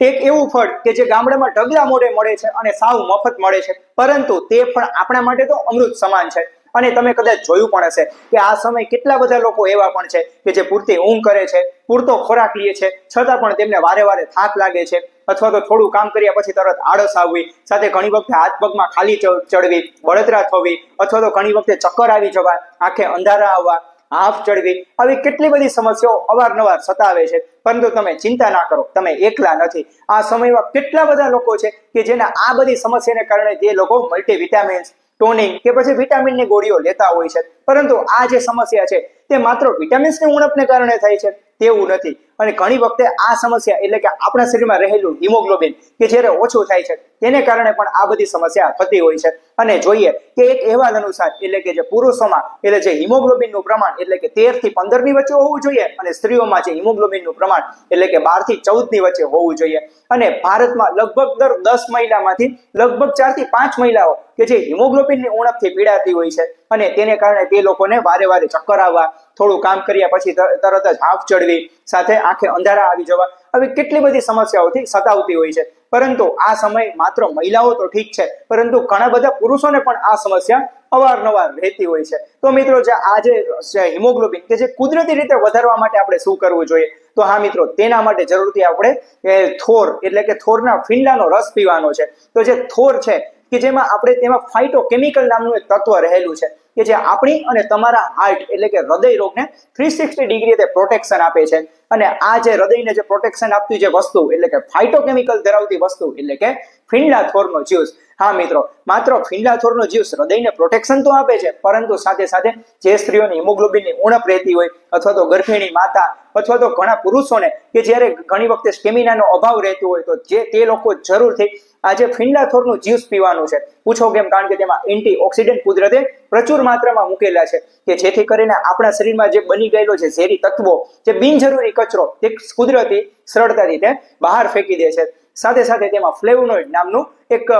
એક એવું ફળ કે જે ગામડામાં ઢગલા મોઢે મળે છે અને સાવ મફત મળે છે. પરંતુ તે પણ આપણા માટે તો અમૃત સમાન છે. અને તમે કદાચ જોયું પણ હશે કે આ સમય કેટલા બધા લોકો એવા પણ છે કે જે પૂરતી ઊંઘ કરે છે, પૂરતો ખોરાક લે છે, છતાં પણ તેમને વારે વારે થાક લાગે છે અથવા તો થોડું કામ કર્યા પછી તરત આળસ આવવી, સાથે ઘણી વખતે હાથ પગમાં ખાલી ચડવી, બળતરા થવી અથવા તો ઘણી વખતે ચક્કર આવી જવા, આંખે અંધારા આવવા હાફ ચડવી. આવી કેટલી બધી સમસ્યાઓ અવારનવાર સતાવે છે. પરંતુ તમે ચિંતા ના કરો. તમે એકલા નથી. આ સમયમાં કેટલા બધા લોકો છે કે જેના આ બધી સમસ્યાને કારણે જે લોકો મલ્ટીવિટામિન્સ ટોનિંગ કે પછી વિટામિનની ગોળીઓ લેતા હોય છે. પરંતુ આ જે સમસ્યા છે તે માત્ર વિટામિન્સની ઉણપને કારણે થાય છે. તેવું નથી. અને ઘણી વખતે આ સમસ્યા એટલે કે આપણા શરીરમાં રહેલું હિમોગ્લોબિન કે જ્યારે ઓછું થાય છે, તેને કારણે પણ આ બધી સમસ્યા થતી હોય છે. અને જોઈએ કે એક અહેવાલ અનુસાર એટલે કે જે પુરુષોમાં એટલે જે હિમોગ્લોબિનનું પ્રમાણ એટલે કે તેરથી પંદરની વચ્ચે હોવું જોઈએ અને સ્ત્રીઓમાં જે હિમોગ્લોબિનનું પ્રમાણ એટલે કે બારથી ચૌદની વચ્ચે હોવું જોઈએ. અને ભારતમાં લગભગ દર દસ મહિલામાંથી લગભગ ચારથી પાંચ મહિલાઓ કે જે હિમોગ્લોબિનની ઉણપથી પીડાતી હોય છે અને તેને કારણે તે લોકોને વારે વારે ચક્કર આવવા થોડું કામ કર્યા પછી તરત જ હાફ ચડવી, સાથે આંખે અંધારા આવી જવા. આવી કેટલી બધી સમસ્યાઓથી સતાવતી હોય છે. પરંતુ આ સમય માત્ર મહિલાઓ તો ઠીક છે, પરંતુ ઘણા બધા પુરુષોને પણ આ સમસ્યા અવારનવાર રહેતી હોય છે. તો મિત્રો, જે આ જે હિમોગ્લોબિન, કે જે કુદરતી રીતે વધારવા માટે આપણે શું કરવું જોઈએ? તો હા મિત્રો, તેના માટે જરૂરથી આપણે થોર, એટલે કે થોરના ફીંડાનો રસ પીવાનો છે. તો જે થોર છે, કે જેમાં આપણે તેમાં ફાઇટો કેમિકલ નામનું એક તત્વ રહેલું છે. કે જે આપણી અને તમારા હાર્ટ એટલે કે હૃદય રોગને થ્રી સિક્સટી ડિગ્રી પ્રોટેક્શન આપે છે. અને આ જે હૃદયને જે પ્રોટેક્શન આપતી જે વસ્તુ એટલે કે ફાઇટોકેમિકલ ધરાવતી વસ્તુ એટલે કે ફિંડા થોરનો જ્યુસ હા, મિત્રો. માત્ર ફિંડા થોરનો હૃદયને પ્રોટેક્શન તો આપે છે, પરંતુ સાથે સાથે જે સ્ત્રીઓને હિમોગ્લોબિનની ઉણપ રહેતી હોય, અથવા તો ગર્ભિણી માતા, અથવા તો ઘણા પુરુષોને, કે જ્યારે ઘણી વખતે સ્ટેમિનાનો અભાવ રહેતો હોય, તો જે તે લોકો જરૂરથી આજે ફિંડાથોરનું ફિંડા જ્યુસ પીવાનું છે. પૂછો કેમ? કારણ કે તેમાં એન્ટી ઓક્સિડન્ટ કુદરતે પ્રચુર માત્રામાં મૂકેલા છે. કે જેથી કરીને આપણા શરીરમાં જે બની ગયેલો છે ઝેરી તત્વો, જે બિનજરૂરી કચરો, તે કુદરતી સરળતાથી તે બહાર ફેંકી દે છે. સાથે સાથે તેમાં ફ્લેવોનોઇડ નામનું એક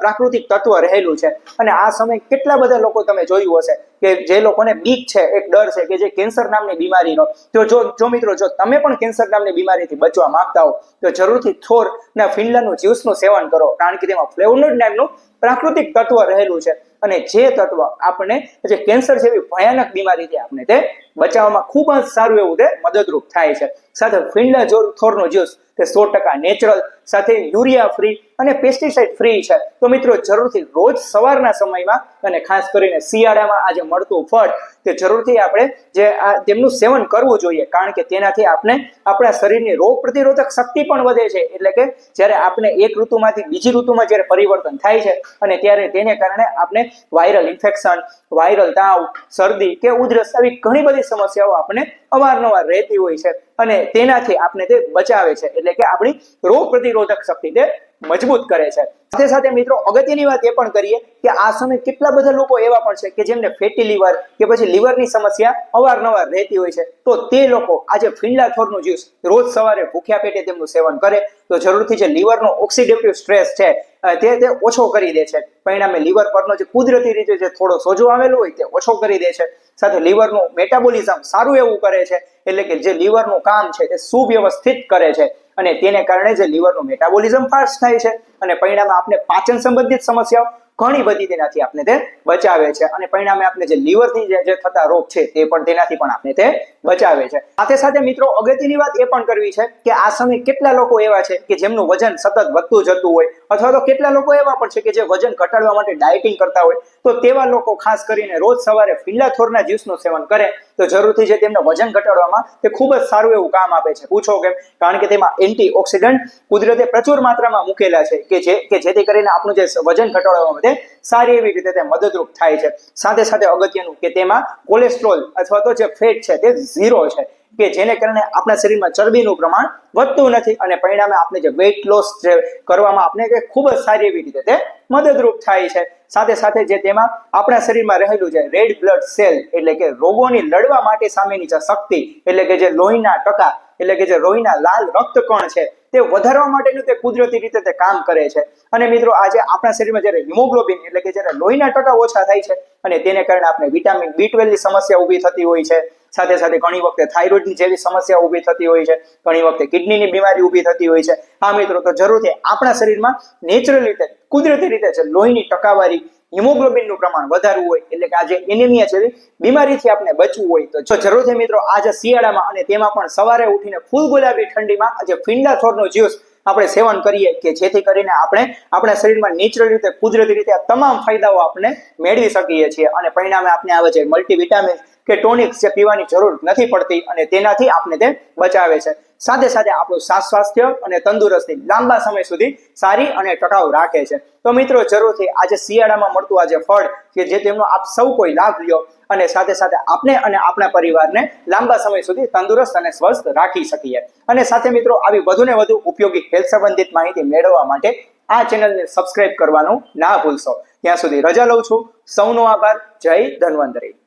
પ્રાકૃતિક તત્વ રહેલું છે. અને આ સમય કેટલા બધા લોકો તમે જોયું હશે કે જે લોકોને બીક છે, એક ડર છે કે જે કેન્સર નામની બીમારીનો, તો જો જો મિત્રો, જો તમે પણ કેન્સર નામની બીમારીથી બચવા માંગતા હો, તો જરૂરથી થોર ના ફિનલેન્ડનું જ્યુસનું સેવન કરો. કારણ કે તેમાં ફ્લેવોનોઇડ નામનું પ્રાકૃતિક તત્વ રહેલું છે. અને જે તત્વ આપણે, જે કેન્સર જેવી ભયાનક બીમારીથી આપણે તે બચાવવામાં ખૂબ જ સારું એવું તે મદદરૂપ થાય છે. સાથે ફિનલા જોર થોરનો જ્યુસ તે સો ટકા નેચરલ, સાથે યુરિયા ફ્રી અને પેસ્ટિસાઇડ ફ્રી છે. તો મિત્રો, જરૂરથી રોજ સવારના સમયમાં અને ખાસ કરીને શિયાળામાં આ જે મળતું ફળ, તે જરૂરથી આપણે જે આ તેમનું સેવન કરવું જોઈએ. કારણ કે તેનાથી આપણે આપણા શરીરની રોગ પ્રતિરોધક શક્તિ પણ વધે છે. એટલે કે જ્યારે આપણે એક ઋતુમાંથી બીજી ઋતુમાં જ્યારે પરિવર્તન થાય છે અને ત્યારે તેને કારણે આપણે વાયરલ ઇન્ફેક્શન વાયરલ તાવ, શરદી કે ઉધરસ આવી ઘણી બધી સમસ્યાઓ આપણે અવારનવાર રહેતી હોય છે અને તેનાથી આપણે તે બચાવે છે. એટલે કે આપણી રોગ પ્રતિરોધક શક્તિ તે મજબૂત કરે છે. સાથે સાથે મિત્રો, અગત્યની વાત એ પણ કરીએ કે આ સમય કેટલા બધા લોકો એવા પણ છે કે જેમને ફેટી લીવર કે પછી લીવરની સમસ્યા અવારનવાર રહેતી હોય છે. તો તે લોકો આજે ફિંડા થોરનું જ્યુસ રોજ સવારે ભૂખ્યા પેટે તેમનું સેવન કરે. તો જરૂરથી જે લીવરનો ઓક્સિડેટિવ સ્ટ્રેસ છે તે તે ઓછો કરી દે છે. પરિણામે લીવર પરનો જે કુદરતી રીતે જે થોડો સોજો આવેલો હોય તે ઓછો કરી દે છે. સાથે લીવરનું મેટાબોલિઝમ સારું એવું કરે છે. એટલે કે જે લીવરનું કામ છે તે સુવ્યવસ્થિત કરે છે. અને તેને કારણે જે લીવરનું મેટાબોલિઝમ ફાસ્ટ થાય છે. અને પરિણામે આપણે પાચન સંબંધિત સમસ્યાઓ ઘણી બધી તેનાથી આપણે તે બચાવે છે. અને પરિણામે આપણે જે લીવરથી જે થતા રોગ છે તે પણ તેનાથી પણ આપણે તે બચાવે છે. સાથે સાથે મિત્રો, અગત્યની વાત એ પણ કરવી છે કે આ સમયે કેટલા લોકો એવા છે કે જેમનું વજન સતત વધતું જતું હોય અથવા તો કેટલા લોકો એવા પણ છે કે જે વજન ઘટાડવા માટે ડાયટિંગ કરતા હોય. તો તેવા લોકો ખાસ કરીને રોજ સવારે ફિલ્લાથોરના જ્યુસનું સેવન કરે તો જરૂરથી જે તેમને વજન ઘટાડવામાં તે ખૂબ જ સારું એવું કામ આપે છે. પૂછો કેમ? કારણ કે તેમાં એન્ટી ઓક્સિડન્ટ કુદરતે પ્રચુર માત્રામાં મૂકેલા છે કે જે કે જેથી કરીને આપણું જે વજન ઘટાડવા માટે સારી એવી રીતે તે મદદરૂપ થાય છે. સાથે સાથે અગત્યનું કે તેમાં કોલેસ્ટ્રોલ અથવા તો જે ફેટ છે તે ઝીરો છે. કે જેને કારણે આપણા શરીરમાં ચરબીનું પ્રમાણ વધતું નથી અને પરિણામે આપણે જે વેઇટ લોસ જે કરવામાં આપણે ખૂબ જ સારી એવી રીતે તે મદદરૂપ થાય છે. સાથે સાથે જે તેમાં આપણા શરીરમાં રહેલું છે રેડ બ્લડ સેલ એટલે કે રોગોની લડવા માટે સામેની જે શક્તિ એટલે કે જે લોહીના ટકા એટલે કે જે લોહીના લાલ રક્તકણ છે તે વધારવા માટેનું તે કુદરતી રીતે તે કામ કરે છે. અને મિત્રો, આજે આપણા શરીરમાં જ્યારે હિમોગ્લોબિન એટલે કે જ્યારે લોહીના ટકા ઓછા થાય છે અને તેને કારણે આપણે વિટામિન બી ટ્વેલ્વની સમસ્યા ઊભી થતી હોય છે. સાથે સાથે ઘણી વખતે થાઇરોઇડની જેવી સમસ્યા ઊભી થતી હોય છે. ઘણી વખતે કિડનીની બીમારી ઊભી થતી હોય છે. હા મિત્રો, તો જરૂરથી આપણા શરીરમાં નેચરલ રીતે, કુદરતી રીતે છે લોહીની ટકાવારી હિમોગ્લોબિનનું પ્રમાણ વધારવું હોય, એટલે કે આજે એનિમિયા છે બીમારીથી આપણે બચવું હોય, તો જો જરૂરથી મિત્રો, આજે શિયાળામાં અને તેમાં પણ સવારે ઉઠીને ફૂલ ગુલાબી ઠંડીમાં આજે ફીંડા થોડનો જ્યુસ આપણે સેવન કરીએ કે જેથી કરીને આપણે આપણા શરીરમાં નેચરલ રીતે, કુદરતી રીતે આ તમામ ફાયદાઓ આપણે મેળવી શકીએ છીએ. અને પરિણામે આપણે આવે છે મલ્ટીવિટામિન કે ટોનિક્સ જે પીવાની જરૂર નથી પડતી અને તેનાથી આપણે તે બચાવે છે. સાથે સાથે આપણું સાસ સ્વાસ્થ્ય અને તંદુરસ્તી લાંબા સમય સુધી સારી અને ટકાઉ રાખે છે. તો મિત્રો, જરૂરથી આજે શિયાળામાં મળતું આજે ફળ કે જે તેમનો આપ સૌ કોઈ લાભ લ્યો અને સાથે સાથે આપણે અને આપણા પરિવારને લાંબા સમય સુધી તંદુરસ્ત અને સ્વસ્થ રાખી શકીએ. અને સાથે મિત્રો, આવી વધુ ને વધુ ઉપયોગી હેલ્થ સંબંધિત માહિતી મેળવવા માટે આ ચેનલને સબસ્ક્રાઇબ કરવાનું ના ભૂલશો. ત્યાં સુધી રજા લઉં છું. સૌનો આભાર. જય ધન્વંતરી.